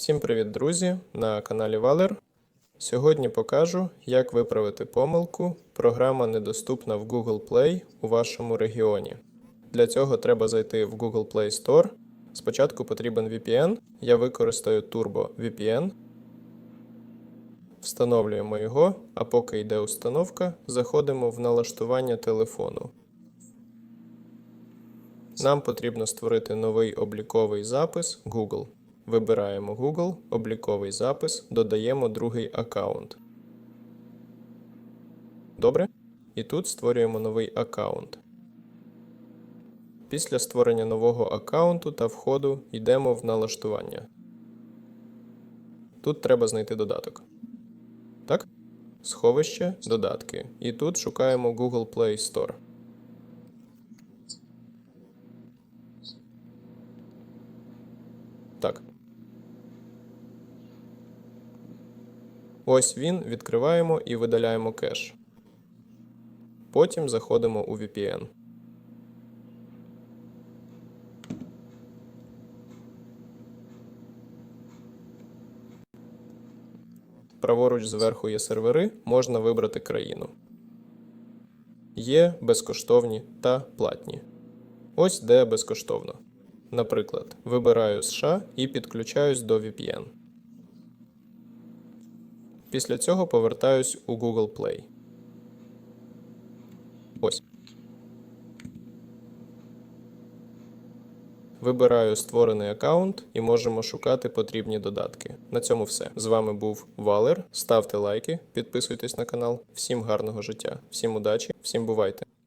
Всім привіт, друзі! На каналі Валер. Сьогодні покажу, як виправити помилку Програма недоступна в Google Play у вашому регіоні. Для цього треба зайти в Google Play Store. Спочатку потрібен VPN. Я використаю Turbo VPN. Встановлюємо його, а поки йде установка, заходимо в налаштування телефону. Нам потрібно створити новий обліковий запис Google. Вибираємо Google, обліковий запис, додаємо другий аккаунт. Добре? І тут створюємо новий аккаунт. Після створення нового аккаунту та входу йдемо в налаштування. Тут треба знайти додаток. Так? Сховище, додатки. І тут шукаємо Google Play Store. Так. Ось він, відкриваємо і видаляємо кеш. Потім заходимо у VPN. Праворуч зверху є сервери, можна вибрати країну. Є безкоштовні та платні. Ось де безкоштовно. Наприклад, вибираю США і підключаюсь до VPN. Після цього повертаюсь у Google Play. Ось. Вибираю створений аккаунт і можемо шукати потрібні додатки. На цьому все. З вами був Валер. Ставте лайки, підписуйтесь на канал. Всім гарного життя, всім удачі, всім бувайте!